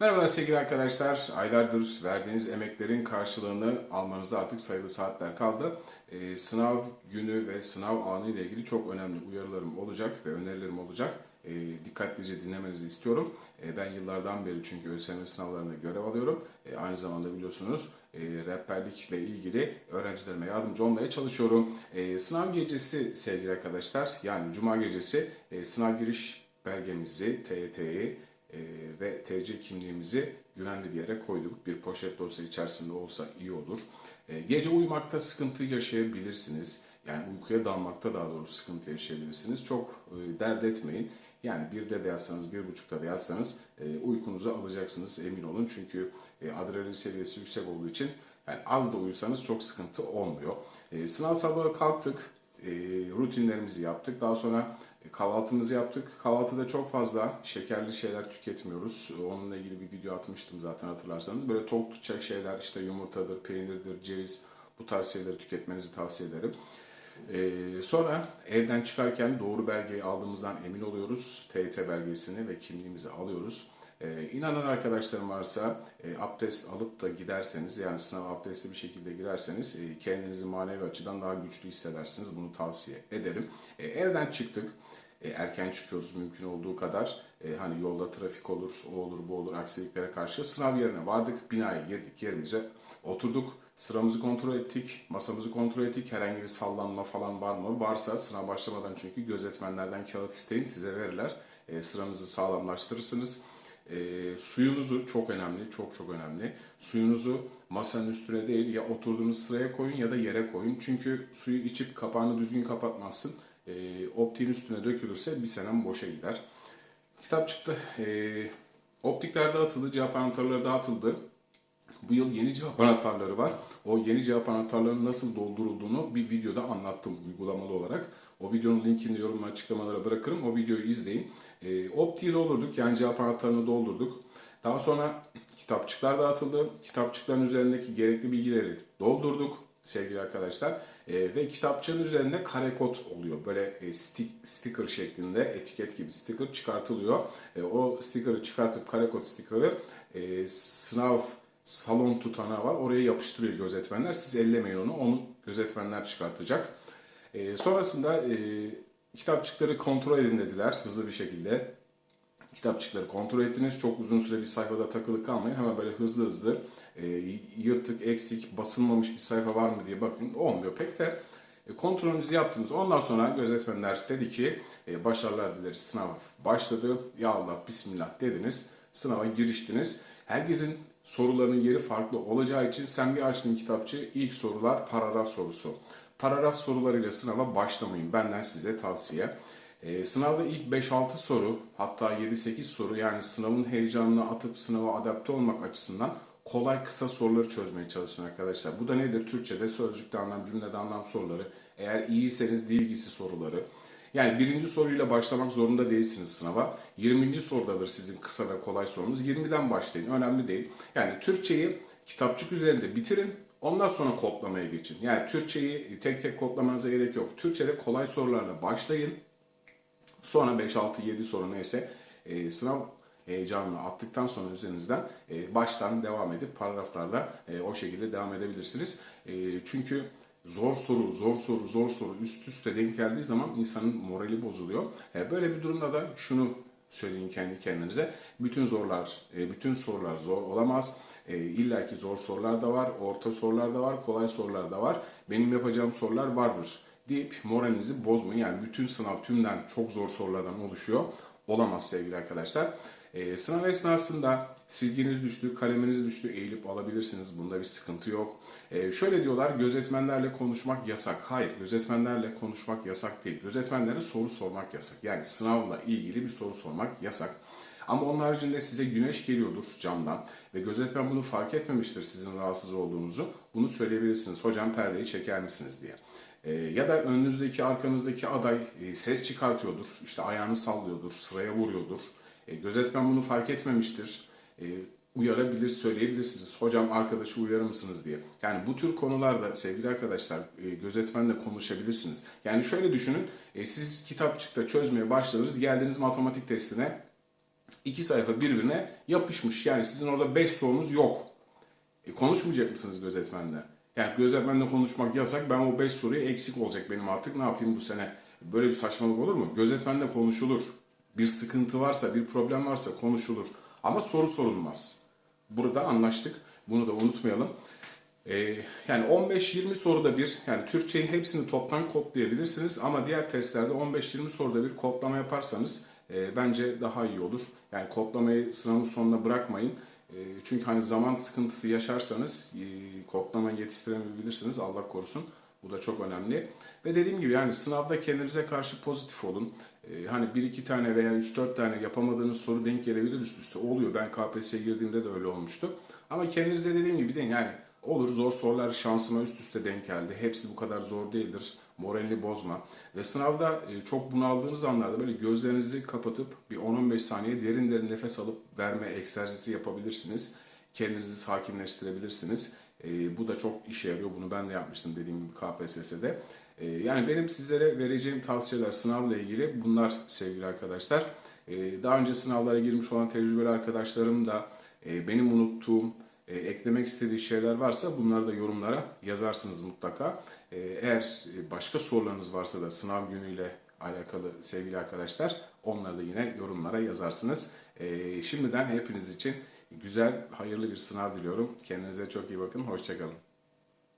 Merhabalar sevgili arkadaşlar. Aylardır verdiğiniz emeklerin karşılığını almanıza artık sayılı saatler kaldı. Ee, sınav günü ve sınav anı ile ilgili çok önemli uyarılarım olacak ve önerilerim olacak. Ee, dikkatlice dinlemenizi istiyorum. Ee, ben yıllardan beri çünkü ÖSYM sınavlarında görev alıyorum. Ee, aynı zamanda biliyorsunuz e, rehberlikle ilgili öğrencilerime yardımcı olmaya çalışıyorum. Ee, sınav gecesi sevgili arkadaşlar yani cuma gecesi e, sınav giriş belgemizi, TYT'yi e, ve TC kimliğimizi güvenli bir yere koyduk. Bir poşet dosya içerisinde olsa iyi olur. E, gece uyumakta sıkıntı yaşayabilirsiniz. Yani uykuya dalmakta daha doğrusu sıkıntı yaşayabilirsiniz. Çok e, dert etmeyin. Yani birde de yatsanız, bir buçukta da yatsanız e, uykunuzu alacaksınız emin olun. Çünkü e, adrenalin seviyesi yüksek olduğu için yani az da uyusanız çok sıkıntı olmuyor. Sınav sabahı kalktık, rutinlerimizi yaptık. Daha sonra kahvaltımızı yaptık. Kahvaltıda çok fazla şekerli şeyler tüketmiyoruz. Onunla ilgili bir video atmıştım zaten hatırlarsanız. Böyle tok tutacak şeyler işte yumurtadır, peynirdir, ceviz bu tarz şeyleri tüketmenizi tavsiye ederim. Ee, sonra evden çıkarken doğru belgeyi aldığımızdan emin oluyoruz. TYT belgesini ve kimliğimizi alıyoruz. Ee, inanan arkadaşlarım varsa e, abdest alıp da giderseniz yani sınav abdestli bir şekilde girerseniz e, kendinizi manevi açıdan daha güçlü hissedersiniz. Bunu tavsiye ederim. E, evden çıktık. E, erken çıkıyoruz mümkün olduğu kadar. E, hani yolda trafik olur, o olur, bu olur aksiliklere karşı sınav yerine vardık. Binaya girdik, yerimize oturduk. Sıramızı kontrol ettik, masamızı kontrol ettik. Herhangi bir sallanma falan var mı? Varsa sınav başlamadan çünkü gözetmenlerden kağıt isteyin size verirler. E, sıranızı sağlamlaştırırsınız. E, suyunuzu çok önemli, çok çok önemli. Suyunuzu masanın üstüne değil ya oturduğunuz sıraya koyun ya da yere koyun. Çünkü suyu içip kapağını düzgün kapatmazsın. E, optiğin üstüne dökülürse bir senem boşa gider. Kitap çıktı. E, optikler dağıtıldı, cevap anahtarları dağıtıldı. Bu yıl yeni cevap anahtarları var. O yeni cevap anahtarlarının nasıl doldurulduğunu bir videoda anlattım uygulamalı olarak. O videonun linkini yorum açıklamalara bırakırım. O videoyu izleyin. E, optiği doldurduk. Yani cevap anahtarını doldurduk. Daha sonra kitapçıklar dağıtıldı. Kitapçıkların üzerindeki gerekli bilgileri doldurduk sevgili arkadaşlar. E, ve kitapçığın üzerinde kare kod oluyor. Böyle e, stick, sticker şeklinde etiket gibi sticker çıkartılıyor. E, o sticker'ı çıkartıp kare kod sticker'ı e, sınav salon tutanağı var. Oraya yapıştırıyor gözetmenler. Siz ellemeyin onu. Onu gözetmenler çıkartacak. E, sonrasında e, kitapçıkları kontrol edin dediler hızlı bir şekilde. Kitapçıkları kontrol ettiniz. Çok uzun süre bir sayfada takılı kalmayın. Hemen böyle hızlı hızlı e, yırtık, eksik, basılmamış bir sayfa var mı diye bakın. Olmuyor pek de. E, kontrolünüzü yaptınız. Ondan sonra gözetmenler dedi ki e, başarılar dileriz sınav başladı. Ya Allah bismillah dediniz. Sınava giriştiniz. Herkesin soruların yeri farklı olacağı için sen bir açtın kitapçı ilk sorular paragraf sorusu. Paragraf sorularıyla sınava başlamayın. Benden size tavsiye. Ee, sınavda ilk 5-6 soru hatta 7-8 soru yani sınavın heyecanını atıp sınava adapte olmak açısından kolay kısa soruları çözmeye çalışın arkadaşlar. Bu da nedir? Türkçe'de sözcükte anlam, cümlede anlam soruları. Eğer iyiyseniz dil bilgisi soruları. Yani birinci soruyla başlamak zorunda değilsiniz sınava. 20. sorudadır sizin kısa ve kolay sorunuz. 20'den başlayın. Önemli değil. Yani Türkçeyi kitapçık üzerinde bitirin. Ondan sonra kodlamaya geçin. Yani Türkçeyi tek tek kodlamanıza gerek yok. Türkçede kolay sorularla başlayın. Sonra 5, 6, 7 soru neyse e, sınav heyecanını attıktan sonra üzerinizden e, baştan devam edip paragraflarla e, o şekilde devam edebilirsiniz. E, çünkü zor soru, zor soru, zor soru üst üste denk geldiği zaman insanın morali bozuluyor. E, böyle bir durumda da şunu söyleyin kendi kendinize. Bütün zorlar, e, bütün sorular zor olamaz. E, İlla ki zor sorular da var, orta sorular da var, kolay sorular da var. Benim yapacağım sorular vardır deyip moralinizi bozmayın. Yani bütün sınav tümden çok zor sorulardan oluşuyor. Olamaz sevgili arkadaşlar. Ee, sınav esnasında silginiz düştü, kaleminiz düştü, eğilip alabilirsiniz. Bunda bir sıkıntı yok. Ee, şöyle diyorlar, gözetmenlerle konuşmak yasak. Hayır, gözetmenlerle konuşmak yasak değil. Gözetmenlere soru sormak yasak. Yani sınavla ilgili bir soru sormak yasak. Ama onun haricinde size güneş geliyordur camdan ve gözetmen bunu fark etmemiştir sizin rahatsız olduğunuzu. Bunu söyleyebilirsiniz. Hocam perdeyi çeker misiniz diye. E, ya da önünüzdeki arkanızdaki aday e, ses çıkartıyordur, işte ayağını sallıyordur, sıraya vuruyordur. E, gözetmen bunu fark etmemiştir. E, uyarabilir, söyleyebilirsiniz. Hocam arkadaşı uyarır mısınız diye. Yani bu tür konularda sevgili arkadaşlar e, gözetmenle konuşabilirsiniz. Yani şöyle düşünün, e, siz kitapçıkta çözmeye başladınız, geldiniz matematik testine iki sayfa birbirine yapışmış. Yani sizin orada 5 sorunuz yok. E, konuşmayacak mısınız gözetmenle? Yani gözetmenle konuşmak yasak. Ben o 5 soruyu eksik olacak benim artık. Ne yapayım bu sene? Böyle bir saçmalık olur mu? Gözetmenle konuşulur. Bir sıkıntı varsa, bir problem varsa konuşulur. Ama soru sorulmaz. Burada anlaştık. Bunu da unutmayalım. Ee, yani 15-20 soruda bir, yani Türkçenin hepsini toptan kodlayabilirsiniz ama diğer testlerde 15-20 soruda bir kodlama yaparsanız e, bence daha iyi olur. Yani kodlamayı sınavın sonuna bırakmayın. E, çünkü hani zaman sıkıntısı yaşarsanız e, kodlamayı yetiştiremeyebilirsiniz Allah korusun. Bu da çok önemli. Ve dediğim gibi yani sınavda kendinize karşı pozitif olun. Ee, hani bir iki tane veya üç dört tane yapamadığınız soru denk gelebilir üst üste. Oluyor. Ben KPSS'ye girdiğimde de öyle olmuştu. Ama kendinize dediğim gibi deyin yani olur zor sorular şansıma üst üste denk geldi. Hepsi bu kadar zor değildir. Moralini bozma. Ve sınavda e, çok bunaldığınız anlarda böyle gözlerinizi kapatıp bir 10-15 saniye derin derin nefes alıp verme egzersizi yapabilirsiniz. Kendinizi sakinleştirebilirsiniz. E, bu da çok işe yarıyor. Bunu ben de yapmıştım dediğim gibi KPSS'de. E, yani benim sizlere vereceğim tavsiyeler sınavla ilgili bunlar sevgili arkadaşlar. E, daha önce sınavlara girmiş olan tecrübeli arkadaşlarım da e, benim unuttuğum, e, eklemek istediği şeyler varsa bunları da yorumlara yazarsınız mutlaka. E, eğer başka sorularınız varsa da sınav günüyle alakalı sevgili arkadaşlar onları da yine yorumlara yazarsınız. Şimdiden hepiniz için güzel, hayırlı bir sınav diliyorum. Kendinize çok iyi bakın. Hoşçakalın.